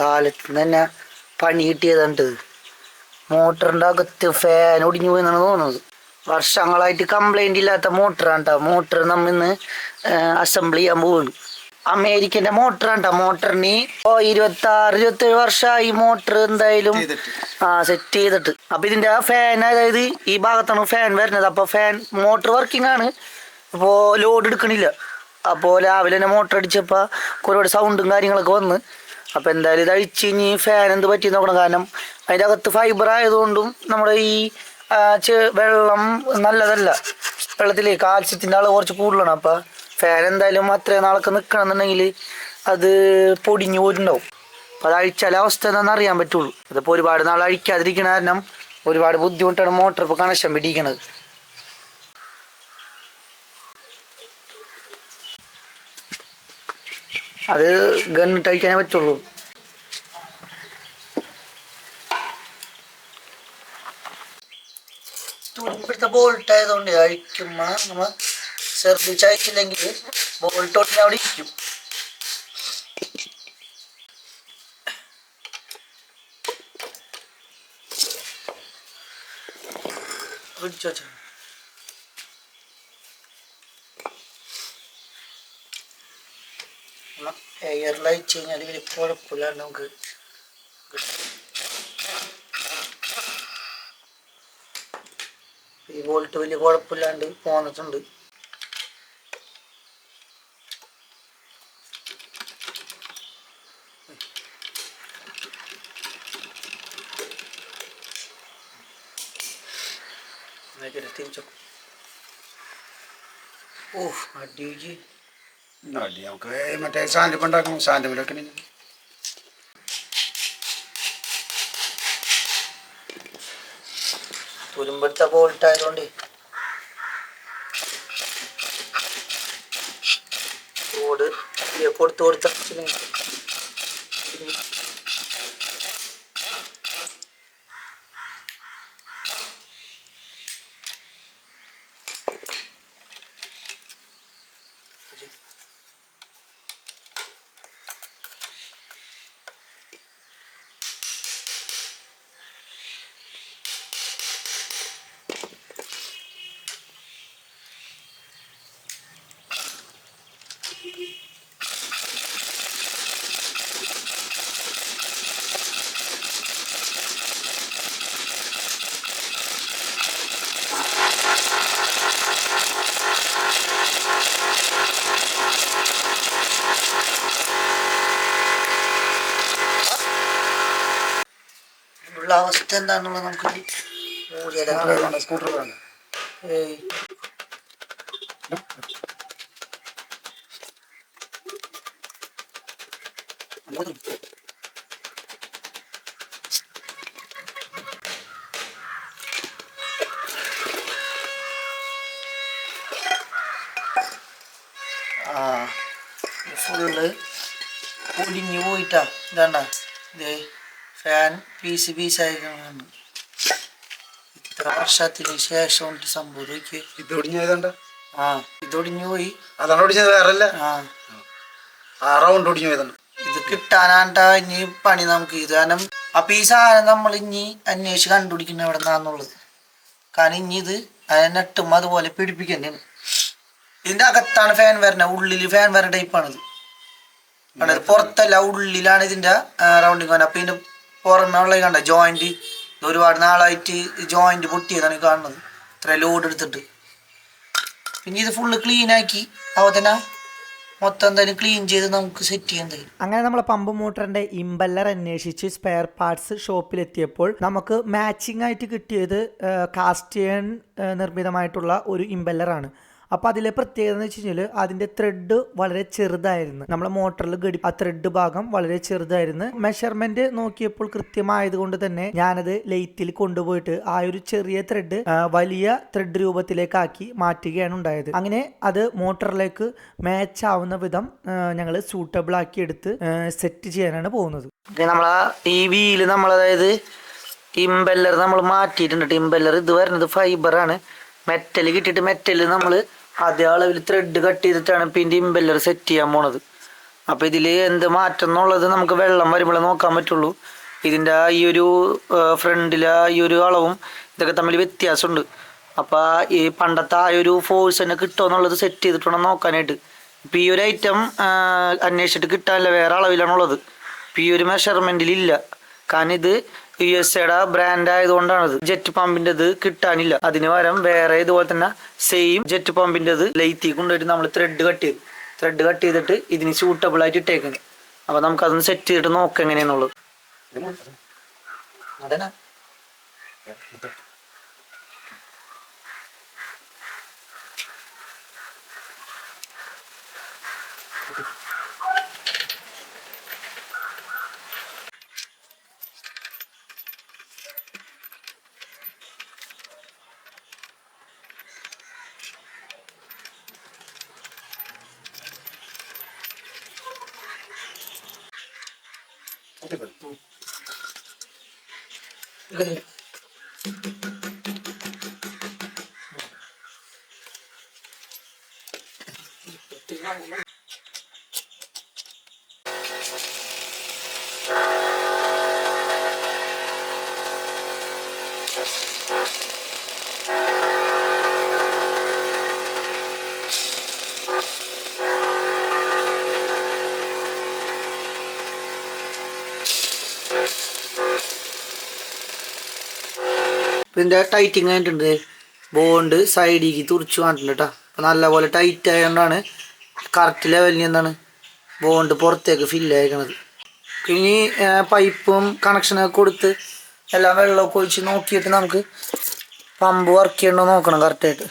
കാലത്ത് തന്നെ പണി കിട്ടിയതുണ്ട്. മോട്ടറിന്റെ അകത്ത് ഫാൻ ഒടിഞ്ഞു പോയെന്നാണ് തോന്നുന്നത്. വർഷങ്ങളായിട്ട് കംപ്ലൈന്റ് ഇല്ലാത്ത മോട്ടറാണ് കേട്ടോ മോട്ടർ നമ്മൾ ഇന്ന് അസംബിൾ ചെയ്യാൻ പോവാണ് അമേരിക്കന്റെ മോട്ടറാണ് കേട്ടോ മോട്ടറിന് ഓ ഇരുപത്തി ആറ് ഇരുപത്തേഴ് വർഷമായി മോട്ടർ എന്തായാലും ആ സെറ്റ് ചെയ്തിട്ട്. അപ്പം ഇതിന്റെ ഫാൻ അതായത് ഈ ഭാഗത്താണ് ഫാൻ വരുന്നത്. അപ്പോൾ ഫാൻ മോട്ടർ വർക്കിംഗ് ആണ്. അപ്പോൾ ലോഡ് എടുക്കണില്ല. അപ്പോൾ രാവിലെ തന്നെ മോട്ടർ അടിച്ചപ്പോൾ ഒരുപാട് സൗണ്ടും കാര്യങ്ങളൊക്കെ വന്ന് അപ്പോൾ എന്തായാലും ഇത് അഴിച്ച് ഇനി ഫാൻ എന്ത് പറ്റി നോക്കണം. കാരണം അതിന്റെ അകത്ത് ഫൈബർ ആയതുകൊണ്ടും നമ്മുടെ ഈ വെള്ളം നല്ലതല്ല. വെള്ളത്തിൽ കാൽസ്യത്തിന്റെ അളവ് കുറച്ച് കൂടുതലാണ്. അപ്പോൾ ഫാൻ എന്തായാലും അത്രയും നാളൊക്കെ നിൽക്കണമെന്നുണ്ടെങ്കിൽ അത് പൊടിഞ്ഞു പോയിട്ടുണ്ടാവും. അപ്പോൾ അത് അഴിച്ചാലേ അവസ്ഥ എന്താണെന്ന് അറിയാൻ പറ്റുള്ളൂ. അതിപ്പോൾ ഒരുപാട് നാൾ അഴിക്കാതിരിക്കണ കാരണം ഒരുപാട് ബുദ്ധിമുട്ടാണ് മോട്ടർ ഇപ്പോൾ കണക്ഷൻ പിടിക്കണത്. അത് ഗണ്ണിട്ട് അഴിക്കാനേ പറ്റുള്ളൂ. തുരുമ്പിടുത്ത ബോൾട്ട് ആയതുകൊണ്ട് അഴിക്കും നമ്മൾ ശ്രദ്ധിച്ച് അയച്ചില്ലെങ്കിൽ ബോൾട്ട് ഒട്ടിന് അവിടെ ഇരിക്കും. എയർ ലൈറ്റ് എയറിൽ അയച്ചു കഴിഞ്ഞാൽ വലിയ കുഴപ്പമില്ലാണ്ട് നമുക്ക് കിട്ടും. ഈ വോൾട്ട് വലിയ കുഴപ്പമില്ലാണ്ട് പോന്നിട്ടുണ്ട്. ഓഹ് ഓ അടിയിച്ച്. അടി നമുക്ക് മറ്റേ സാൻഡ് ഉണ്ടാക്കും സാൻഡ് തുരുമ്പെടുത്ത ബോൾട്ട് ആയതുകൊണ്ട് ഓട് കൊടുത്ത് കൊടുത്ത ഉള്ള അവസ്ഥ എന്താണെന്നുള്ളത് നമുക്ക് മൂല്യം സ്കൂട്ടർ വേണ്ട ഏയ്. ആ ഫുള്ള് പൊടിഞ്ഞു പോയിട്ടാ. ഇതാണ്ടാ. ഇത് ഫാൻ പീസ് പീസായിക്കാണ് ഇത്ര വർഷത്തിന് ശേഷം ഉണ്ട് സംഭവിക്ക് ഇത് ആ ഇതൊടിഞ്ഞു പോയി അതാണ് ഒടിഞ്ഞത് വേറല്ല ആ ആ റൗണ്ട് ഒടിഞ്ഞു പോയതാണ് ഇത് കിട്ടാനാണ്ടാ ഇനി പണി നമുക്ക് ഇത് കാരണം അപ്പൊ ഈ സാധനം നമ്മൾ ഇനി അന്വേഷിച്ച് കണ്ടുപിടിക്കുന്ന എവിടെ നിന്നാന്നുള്ളത് കാരണം ഇനി ഇത് അതിനെ നെട്ടും അതുപോലെ പിടിപ്പിക്കുന്നു ഇതിന്റെ അകത്താണ് ഫാൻ വരുന്നത് ഉള്ളിൽ ഫാൻ വരുന്ന ടൈപ്പാണിത് പുറത്തല്ല ഉള്ളിലാണ് ഇതിന്റെ റൗണ്ടിങ് വരുന്നത് അപ്പൊ ഇതിന്റെ പുറമെ ഉള്ള കണ്ട? ജോയിന്റ് ഒരുപാട് നാളായിട്ട് ജോയിന്റ് പൊട്ടിയതാണ് കാണുന്നത്. ഇത്ര ലോഡ് എടുത്തിട്ട്. പിന്നെ ഇത് ഫുള്ള് ക്ലീൻ ആക്കി. തന്നെ മൊത്തം ക്ലീൻ ചെയ്ത് നമുക്ക് സെറ്റ് ചെയ്യാൻ അങ്ങനെ നമ്മൾ പമ്പ് മോട്ടറിന്റെ ഇമ്പല്ലർ അന്വേഷിച്ച് സ്പെയർ പാർട്സ് ഷോപ്പിലെത്തിയപ്പോൾ നമുക്ക് മാച്ചിങ് ആയിട്ട് കിട്ടിയത് കാസ്റ്റിയൻ നിർമ്മിതമായിട്ടുള്ള ഒരു ഇമ്പല്ലറാണ് അപ്പോൾ അതിലെ പ്രത്യേകത എന്ന് വെച്ച് കഴിഞ്ഞാൽ അതിന്റെ ത്രെഡ് വളരെ ചെറുതായിരുന്നു. നമ്മളെ മോട്ടറിൽ ഘടി ആ ത്രെഡ് ഭാഗം വളരെ ചെറുതായിരുന്നു. മെഷർമെന്റ് നോക്കിയപ്പോൾ കൃത്യമായത് കൊണ്ട് തന്നെ ഞാനത് ലൈറ്റിൽ കൊണ്ടുപോയിട്ട് ആ ഒരു ചെറിയ ത്രെഡ് വലിയ ത്രെഡ് രൂപത്തിലേക്കാക്കി മാറ്റുകയാണ് ഉണ്ടായത്. അങ്ങനെ അത് മോട്ടറിലേക്ക് മാച്ച് ആവുന്ന വിധം ഞങ്ങൾ സൂട്ടബിൾ ആക്കി എടുത്ത് സെറ്റ് ചെയ്യാനാണ് പോകുന്നത്. നമ്മൾ ഈ വീൽ നമ്മൾ അതായത് ഇമ്പല്ലർ നമ്മൾ മാറ്റിയിട്ടുണ്ട്. ഇമ്പല്ലർ ഇത് വരുന്നത് ഫൈബറാണ് മെറ്റൽ കിട്ടിയിട്ട് മെറ്റൽ നമ്മൾ അതേ അളവിൽ ത്രെഡ് കട്ട് ചെയ്തിട്ടാണ് പിന്നെ ഇമ്പല്ലർ സെറ്റ് ചെയ്യാൻ പോണത്. അപ്പോൾ ഇതിൽ എന്ത് മാറ്റം എന്നുള്ളത് നമുക്ക് വെള്ളം വരുമ്പോഴേ നോക്കാൻ പറ്റുള്ളൂ. ഇതിന്റെ ആ ഈ ഒരു ഫ്രണ്ടിലെ ഈ ഒരു അളവും ഇതൊക്കെ തമ്മിൽ വ്യത്യാസമുണ്ട്. അപ്പോൾ ഈ പണ്ടത്തെ ആ ഒരു ഫോഴ്സ് തന്നെ കിട്ടുമോ എന്നുള്ളത് സെറ്റ് ചെയ്തിട്ട് വേണം നോക്കാനായിട്ട്. ഇപ്പം ഈ ഒരു ഐറ്റം അന്വേഷിച്ചിട്ട് കിട്ടാനില്ല. വേറെ അളവിലാണുള്ളത്. ഇപ്പം ഈ ഒരു മെഷർമെന്റിലില്ല കാരണം ഇത് യു എസ് എയുടെ ബ്രാൻഡ് ആയതുകൊണ്ടാണത് ജെറ്റ് പമ്പിന്റെത് കിട്ടാനില്ല. അതിന് പകരം വേറെ ഇതുപോലെ തന്നെ സെയിം ജെറ്റ് പമ്പിന്റെത് ലൈറ്റി കൊണ്ടുപോയിട്ട് നമ്മൾ ത്രെഡ് കട്ട് ചെയ്തു. ത്രെഡ് കട്ട് ചെയ്തിട്ട് ഇതിന് സൂട്ടബിൾ ആയിട്ട് ഇട്ടേക്കുന്നത് അപ്പോൾ നമുക്കതൊന്ന് സെറ്റ് ചെയ്തിട്ട് നോക്കാം എങ്ങനെയാന്നുള്ളത്. അതന്നെ. Gracias. ഇതിന്റെ ടൈറ്റിങ് ആയിട്ടുണ്ട്. ബോണ്ട് സൈഡിലേക്ക് തുറിച്ച് കാണിട്ടുണ്ട് കേട്ടോ അപ്പം നല്ലപോലെ ടൈറ്റ് ആയതുകൊണ്ടാണ് കറക്റ്റ് ലെവലിന് എന്താണ് ബോണ്ട് പുറത്തേക്ക് ഫില്ല് ആയിരിക്കണത് ഇനി പൈപ്പും കണക്ഷനൊക്കെ കൊടുത്ത് എല്ലാം വെള്ളമൊക്കെ ഒഴിച്ച് നോക്കിയിട്ട് നമുക്ക് പമ്പ് വർക്ക് ചെയ്യണോ നോക്കണം കറക്റ്റായിട്ട്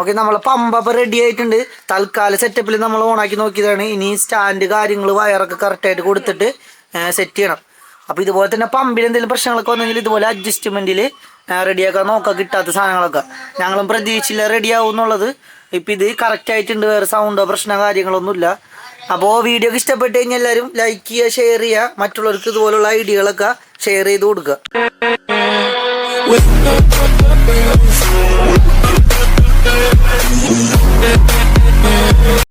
ഓക്കെ നമ്മൾ പമ്പ് അപ്പോൾ റെഡി ആയിട്ടുണ്ട്. തൽക്കാല സെറ്റപ്പിൽ നമ്മൾ ഓണാക്കി നോക്കിയതാണ്. ഇനി സ്റ്റാൻഡ് കാര്യങ്ങൾ വയറൊക്കെ കറക്റ്റായിട്ട് കൊടുത്തിട്ട് സെറ്റ് ചെയ്യണം. അപ്പോൾ ഇതുപോലെ തന്നെ പമ്പിൽ എന്തെങ്കിലും പ്രശ്നങ്ങളൊക്കെ വന്നെങ്കിൽ ഇതുപോലെ അഡ്ജസ്റ്റ്മെന്റിൽ റെഡിയാക്കാൻ നോക്കാം കിട്ടാത്ത സാധനങ്ങളൊക്കെ. ഞങ്ങളും പ്രതീക്ഷിച്ചില്ല റെഡിയാവും എന്നുള്ളത് ഇപ്പം ഇത് കറക്റ്റായിട്ടുണ്ട് വേറെ സൗണ്ടോ പ്രശ്നമോ കാര്യങ്ങളൊന്നുമില്ല അപ്പോൾ വീഡിയോ ഒക്കെ ഇഷ്ടപ്പെട്ട് കഴിഞ്ഞാൽ എല്ലാവരും ലൈക്ക് ചെയ്യുക ഷെയർ ചെയ്യുക. മറ്റുള്ളവർക്ക് ഇതുപോലുള്ള ഐഡിയകളൊക്കെ ഷെയർ ചെയ്ത് കൊടുക്കുക.